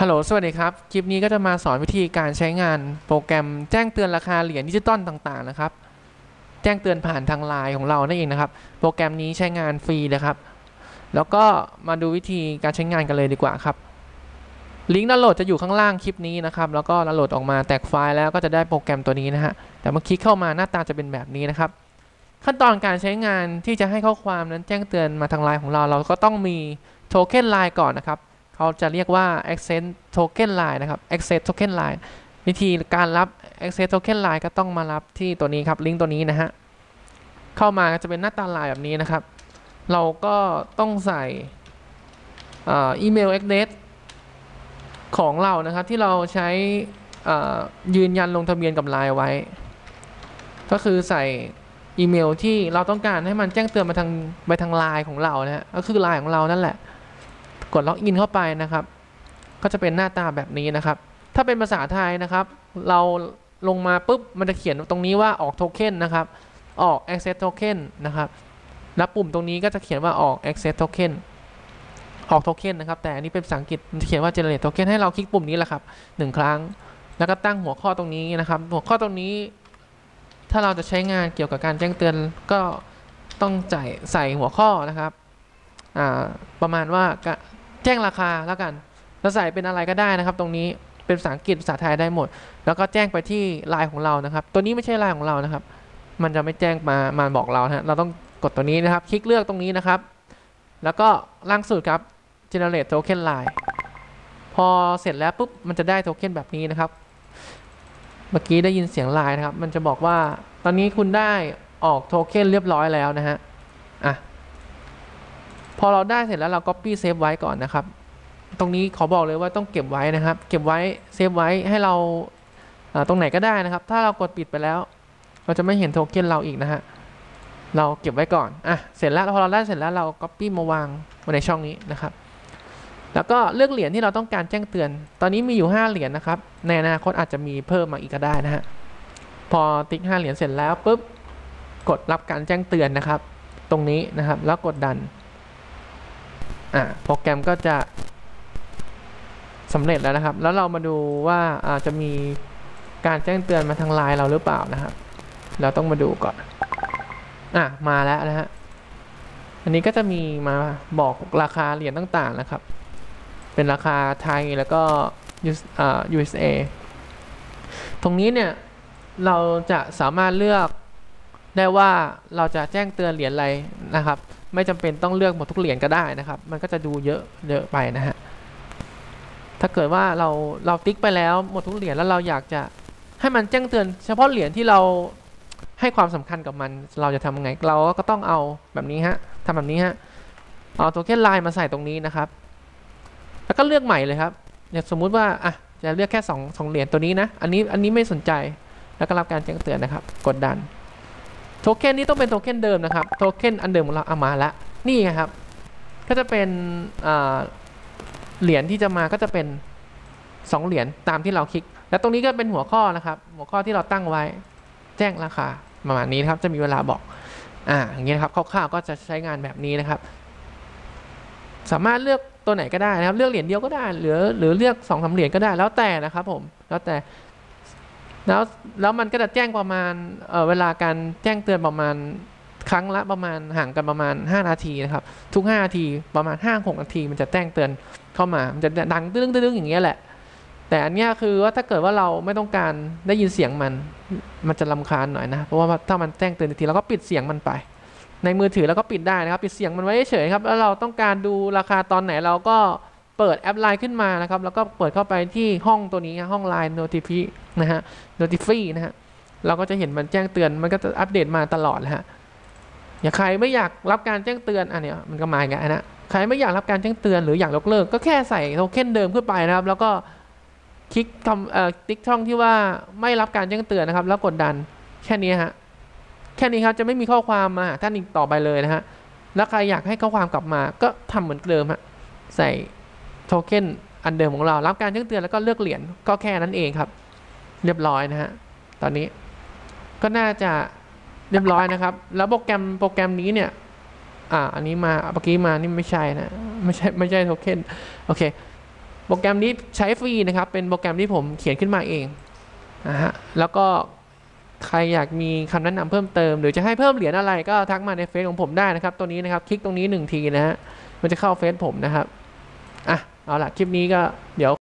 ฮัลโหล สวัสดีครับ คลิปนี้ก็จะมาสอนวิธีการใช้งานโปรแกรมแจ้งเตือนราคาเหรียญดิจิตอลต่างๆนะครับ แจ้งเตือนผ่านทางไลน์ของเรานั่นเองนะครับ โปรแกรมนี้ใช้งานฟรีนะครับ แล้วก็มาดูวิธีการใช้งานกันเลยดีกว่าครับ ลิงก์ดาวน์โหลดจะอยู่ข้างล่างคลิปนี้นะครับ แล้วก็ดาวน์โหลดออกมาแตกไฟล์แล้วก็จะได้โปรแกรมตัวนี้นะฮะ แต่เมื่อคลิกเข้ามาหน้าตาจะเป็นแบบนี้นะครับ ขั้นตอนการใช้งานที่จะให้ข้อความนั้นแจ้งเตือนมาทางไลน์ของเรา เราก็ต้องมีโทเค็นไลน์ก่อนนะครับ เขาจะเรียกว่า access token line นะครับ access token line วิธีการรับ access token line ก็ต้องมารับที่ตัวนี้ครับ ลิงก์ตัวนี้นะฮะ เข้ามาก็จะเป็นหน้าตาลน์แบบนี้นะครับ เราก็ต้องใส่อีเมล address ของเรานะครับที่เราใช้ยืนยันลงทะเบียนกับไลน์ไว้ ก็คือใส่อีเมลที่เราต้องการให้มันแจ้งเตือนมาทางไปทางไลน์ของเรานะฮะก็คือไลน์ของเรานั่นแหละ ดล็อกอินเข้าไปนะครับ ก็จะเป็นหน้าตาแบบนี้นะครับ ถ้าเป็นภาษาไทยนะครับ เราลงมาปุ๊บมันจะเขียนตรงนี้ว่าออกโทเค็นนะครับออก access token นะครับแล้วปุ่มตรงนี้ก็จะเขียนว่าออก access token ออกโทเค็นนะครับ แต่อันนี้เป็นภาษาอังกฤษมันจะเขียนว่า generate token ให้เราคลิกปุ่มนี้แหละครับหนึ่งครั้ง แล้วก็ตั้งหัวข้อตรงนี้นะครับ หัวข้อตรงนี้ ถ้าเราจะใช้งานเกี่ยวกับการแจ้งเตือนก็ต้องจ่ายใส่หัวข้อนะครับ ประมาณว่า แจ้งราคาแล้วกันเราใส่เป็นอะไรก็ได้นะครับ ตรงนี้เป็นภาษาอังกฤษภาษาไทยได้หมด แล้วก็แจ้งไปที่ไลน์ของเรานะครับ ตัวนี้ไม่ใช่ไลน์ของเรานะครับ มันจะไม่แจ้งมามาบอกเราฮะเราต้องกดตัวนี้นะครับ คลิกเลือกตรงนี้นะครับ แล้วก็ล่างสุดครับ generate token line พอเสร็จแล้วปุ๊บมันจะได้โทเค็นแบบนี้นะครับ เมื่อกี้ได้ยินเสียงไลน์นะครับ มันจะบอกว่า ตอนนี้คุณได้ออกโทเค็นเรียบร้อยแล้วนะฮะอะ พอเราได้เสร็จแล้วเรา copy save ไว้ก่อนนะครับ ตรงนี้ขอบอกเลยว่าต้องเก็บไว้นะครับ เก็บไว้เซฟไว้ให้เราตรงไหนก็ได้นะครับ ถ้าเรากดปิดไปแล้ว เราจะไม่เห็นโทเค็นเราอีกนะฮะเราเก็บไว้ก่อนอะเสร็จแล้วพอเราได้เสร็จแล้วเรา copy มาวางไว้ในช่องนี้นะครับ แล้วก็เลือกเหรียญที่เราต้องการแจ้งเตือน ตอนนี้มีอยู่ 5 เหรียญนะครับ ในอนาคตอาจจะมีเพิ่มมาอีกก็ได้นะฮะพอติ๊ก5เหรียญเสร็จแล้วปุ๊บกดรับการแจ้งเตือนนะครับ ตรงนี้นะครับแล้วกดดัน อ่าโปรแกรมก็จะสำเร็จแล้วนะครับ แล้วเรามาดูว่าอาจจะมีการแจ้งเตือนมาทางไลน์เราหรือเปล่านะครับ เราต้องมาดูก่อน อะ มาแล้วนะฮะ อันนี้ก็จะมีมาบอกราคาเหรียญต่างๆนะครับ เป็นราคาไทยแล้วก็ USA ตรงนี้เนี่ย เราจะสามารถเลือกได้ว่าเราจะแจ้งเตือนเหรียญอะไรนะครับ ไม่จำเป็นต้องเลือกหมดทุกเหรียญก็ได้นะครับ มันก็จะดูเยอะเยอะไปนะฮะถ้าเกิดว่าเราเราติ๊กไปแล้วหมดทุกเหรียญแล้วเราอยากจะให้มันแจ้งเตือน เฉพาะเหรียญที่เราให้ความสำคัญกับมันเราจะทำยังไงเราก็ต้องเอาแบบนี้ฮะทำแบบนี้ฮะเอาตัวแค่ไลน์มาใส่ตรงนี้นะครับ แล้วก็เลือกใหม่เลยครับอย่างสมมุติว่าอะจะเลือกแค่2 2เหรียญตัวนี้นะ อันนี้อันนี้ไม่สนใจแล้วก็รับการแจ้งเตือนนะครับ กดดัน โทเค็นนี้ต้องเป็นโทเค็นเดิมนะครับ โทเค็นอันเดิมของเราเอามาแล้วนี่ครับ ก็จะเป็นเหรียญที่จะมาก็จะเป็น 2 เหรียญตามที่เราคลิก แล้วตรงนี้ก็เป็นหัวข้อนะครับ หัวข้อที่เราตั้งไว้แจ้งราคาประมาณนี้นะครับ จะมีเวลาบอก อ่า อย่างเงี้ยครับ คร่าวๆ ก็จะใช้งานแบบนี้นะครับ สามารถเลือกตัวไหนก็ได้นะครับ เลือกเหรียญเดียวก็ได้ หรือ หรือเลือกสองสาเหรียญก็ได้ แล้วแต่นะครับผม แล้วแต่ แล้วแล้วมันก็จะแจ้งประมาณเเวลาการแจ้งเตือนประมาณครั้งละประมาณห่างกันประมาณ 5 นาทีนะครับ ทุก 5 นาทีประมาณ 5-6 นาที มันจะแจ้งเตือนเข้ามา มันจะดังตึ้งตึ้งอย่างเงี้ยแหละ แต่อันนี้คือว่าถ้าเกิดว่าเราไม่ต้องการได้ยินเสียงมัน มันจะลำคาญหน่อยนะ เพราะว่าถ้ามันแจ้งเตือนทีเราก็ปิดเสียงมันไป ในมือถือเราก็ปิดได้นะครับ ปิดเสียงมันไว้เฉยครับ แล้วเราต้องการดูราคาตอนไหนเราก็ เปิดแอปไลน์ขึ้นมานะครับ แล้วก็เปิดเข้าไปที่ห้องตัวนี้ห้องไลน์ notify นะฮะ notify นะฮะ เราก็จะเห็นมันแจ้งเตือน มันก็จะอัปเดตมาตลอดเลยฮะ อย่าใครไม่อยากรับการแจ้งเตือนอันนี้มันก็มาอย่างนะ ใครไม่อยากรับการแจ้งเตือนหรืออยากยกเลิก ก็แค่ใส่โทเค็นเดิมขึ้นไปนะครับ แล้วก็คลิกทำเอ่อติ๊กช่องที่ว่าไม่รับการแจ้งเตือนนะครับ แล้วกดดันแค่นี้ฮะ แค่นี้ครับจะไม่มีข้อความมาท่านอีกต่อไปเลยนะฮะ แล้วใครอยากให้ข้อความกลับมาก็ทำเหมือนเดิมฮะ ใส่ โทเค็นอันเดิมของเรา รับการแจ้งเตือนแล้วก็เลือกเหรียญก็แค่นั้นเองครับ เรียบร้อยนะฮะตอนนี้ก็น่าจะเรียบร้อยนะครับ แล้วโปรแกรมโปรแกรมนี้เนี่ย อ่า อันนี้มาเมื่อกี้มานี่ไม่ใช่นะไม่ใช่ไม่ใช่โทเค็นโอเคโปรแกรมนี้ใช้ฟรีนะครับ เป็นโปรแกรมที่ผมเขียนขึ้นมาเองนะฮะแล้วก็ใครอยากมีคำแนะนำเพิ่มเติม หรือจะให้เพิ่มเหรียญอะไรก็ทักมาในเฟซของผมได้นะครับ ตัวนี้นะครับ คลิกตรงนี้หนึ่งทีนะฮะมันจะเข้าเฟซผมนะครับ เอาละคลิปนี้ก็เดี๋ยว